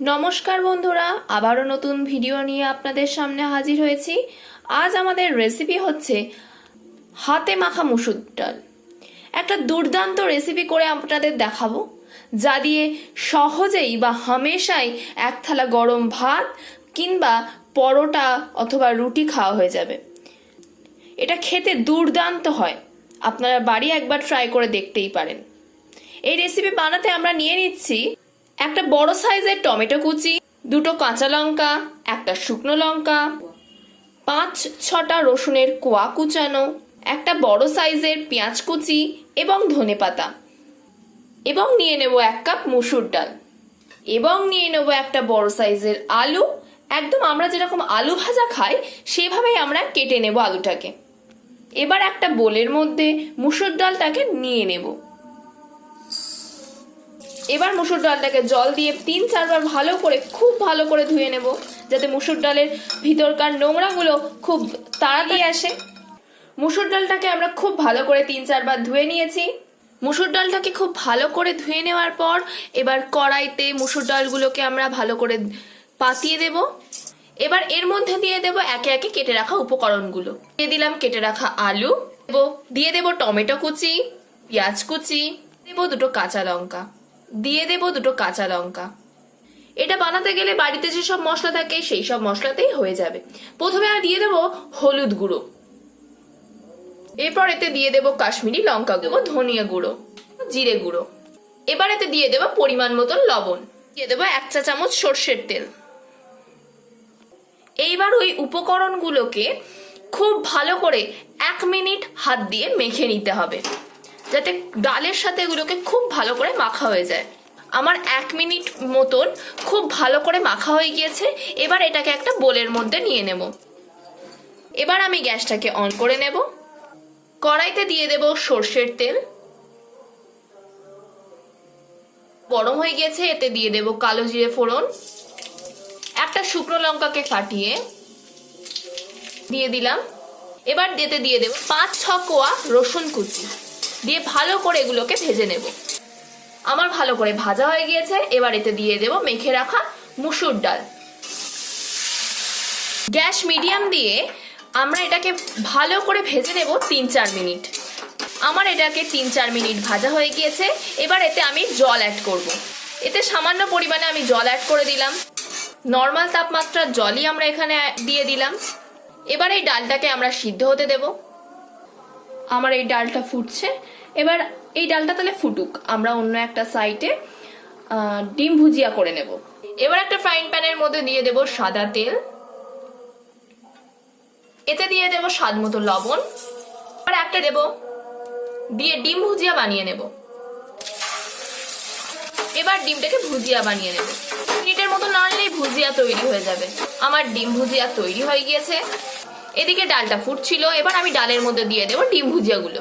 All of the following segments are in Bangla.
নমস্কার বন্ধুরা, আবারও নতুন ভিডিও নিয়ে আপনাদের সামনে হাজির হয়েছি। আজ আমাদের রেসিপি হচ্ছে হাতে মাখা মুসুর ডাল। একটা দুর্দান্ত রেসিপি করে আপনাদের দেখাবো, যা দিয়ে সহজেই বা হামেশাই এক থালা গরম ভাত কিংবা পরোটা অথবা রুটি খাওয়া হয়ে যাবে। এটা খেতে দুর্দান্ত হয়। আপনারা বাড়ি একবার ট্রাই করে দেখতেই পারেন। এই রেসিপি বানাতে আমরা নিয়ে নিচ্ছি একটা বড় সাইজের টমেটো কুচি, দুটো কাঁচা লঙ্কা, একটা শুকনো লঙ্কা, পাঁচ, ছটা রসুনের কোয়া কুচানো, একটা বড় সাইজের পেঁয়াজ কুচি এবং ধনে পাতা। এবং নিয়ে নেব এক কাপ মুসুর ডাল। এবং নিয়ে নেব একটা বড় সাইজের আলু। একদম আমরা যেরকম আলু ভাজা খাই, সেভাবেই আমরা কেটে নেব আলুটাকে। এবার একটা বোলের মধ্যে মুসুর ডালটাকে নিয়ে নেব। এবার মুসুর ডালটাকে জল দিয়ে তিন চারবার ভালো করে, খুব ভালো করে ধুয়ে নেব, যাতে মুসুর ডালের ভিতরকার নোংরাগুলো খুব তাড়াতাড়ি আসে। মুসুর ডালটাকে আমরা খুব ভালো করে তিন চারবার ধুয়ে নিয়েছি। মুসুর ডালটাকে খুব ভালো করে ধুয়ে নেওয়ার পর এবার কড়াইতে মুসুর ডালগুলোকে আমরা ভালো করে পাতিয়ে দেব। এবার এর মধ্যে দিয়ে দেব একে একে কেটে রাখা উপকরণগুলো। দিয়ে দিলাম কেটে রাখা আলু, দিয়ে দেব টমেটো কুচি, পেঁয়াজ কুচি দেব দুটো কাঁচা লঙ্কা। দিয়ে দেব দুটো কাঁচা লঙ্কা। এটা বানাতে গেলে বাড়িতে যেসব মশলা থাকে, সেই সব মশলাতেই হয়ে যাবে। প্রথমে আমি দিয়ে দেব হলুদ গুঁড়ো। এরপর এতে দিয়ে দেব কাশ্মীরি লঙ্কা দেবো ধনিয়া গুঁড়ো, জিরে গুঁড়ো। এবার এতে দিয়ে দেব পরিমাণ মতন লবণ। দিয়ে দেবো এক চা চামচ সর্ষের তেল। এইবার ওই উপকরণগুলোকে খুব ভালো করে এক মিনিট হাত দিয়ে মেখে নিতে হবে। যাতে ডালের সাথে এগুলোকে খুব ভালো করে মাখা হয়ে যায়। আমার এক মিনিট মতন খুব ভালো করে মাখা হয়ে গিয়েছে। এবার এটাকে একটা বোলের মধ্যে নিয়ে নেব। এবার আমি গ্যাসটাকে অন করে নেব। কড়াইতে দিয়ে দেব সর্ষের তেল। গরম হয়ে গেছে এতে দিয়ে দেব কালো জিরে ফোড়ন। একটা শুকনো লঙ্কাকে ফাটিয়ে দিয়ে দিলাম। এবার দিতে দিয়ে দেব পাঁচ ছ কোয়া রসুন কুচি। দিয়ে ভালো করে এগুলোকে ভেজে নেব। আমার ভালো করে ভাজা হয়ে গিয়েছে, এবার এতে দিয়ে দেব মেখে রাখা মুসুর ডাল। গ্যাস মিডিয়াম দিয়ে আমরা এটাকে ভালো করে ভেজে নেব তিন চার মিনিট। আমার এটাকে তিন চার মিনিট ভাজা হয়ে গিয়েছে, এবার এতে আমি জল অ্যাড করব। এতে সামান্য পরিমাণে আমি জল অ্যাড করে দিলাম। নর্মাল তাপমাত্রার জলই আমরা এখানে দিয়ে দিলাম। এবার এই ডালটাকে আমরা সিদ্ধ হতে দেব। আমার এই ডালটা ফুটছে। এবার এই ডালটা তাহলে ফুটুক। আমরা অন্য একটা সাইডে ডিম ভুজিয়া করে নেব। এবার একটা ফ্রাইং প্যানের মধ্যে দিয়ে দেব সাদা তেল। এতে দিয়ে দেব স্বাদ মতো লবণ। আর একটা দেব দিয়ে ডিম ভুজিয়া বানিয়ে নেব। এবার ডিমটাকে ভুজিয়া বানিয়ে নেব। মিনিটের মতো নাড়লেই ভুজিয়া তৈরি হয়ে যাবে। আমার ডিম ভুজিয়া তৈরি হয়ে গিয়েছে। এদিকে ডালটা ফুটছিল, এবার আমি ডালের মধ্যে দিয়ে দেবো ডিম ভুজিয়াগুলো।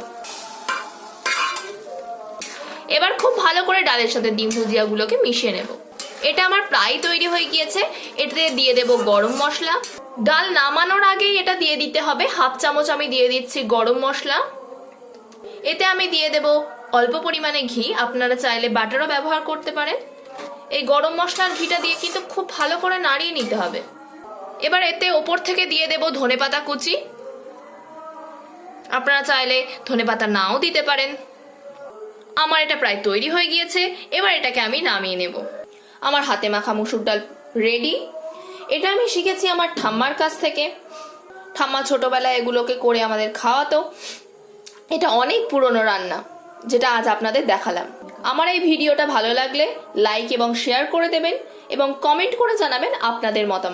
এবার খুব ভালো করে ডালের সাথে ডিম ভুজিয়াগুলোকে মিশিয়ে নেব। এটা আমার প্রায় তৈরি হয়ে গিয়েছে, এটাতে দিয়ে দেব গরম মশলা। ডাল নামানোর আগেই এটা দিয়ে দিতে হবে, হাফ চামচ আমি দিয়ে দিচ্ছি গরম মশলা। এতে আমি দিয়ে দেব অল্প পরিমাণে ঘি, আপনারা চাইলে বাটারও ব্যবহার করতে পারেন। এই গরম মশলার ঘিটা দিয়ে কিন্তু খুব ভালো করে নাড়িয়ে নিতে হবে। এবার এতে ওপর থেকে দিয়ে দেব ধনেপাতা কুচি। আপনারা চাইলে ধনেপাতা নাও দিতে পারেন। আমার এটা প্রায় তৈরি হয়ে গিয়েছে, এবার এটাকে আমি নামিয়ে নেব। আমার হাতে মাখা মুসুর ডাল রেডি এটা আমি শিখেছি আমার ঠাম্মার কাছ থেকে। ঠাম্মা ছোটবেলায় এগুলোকে করে আমাদের খাওয়াতো। এটা অনেক পুরনো রান্না, যেটা আজ আপনাদের দেখালাম। আমার এই ভিডিওটা ভালো লাগলে লাইক এবং শেয়ার করে দেবেন এবং কমেন্ট করে জানাবেন আপনাদের মতামত।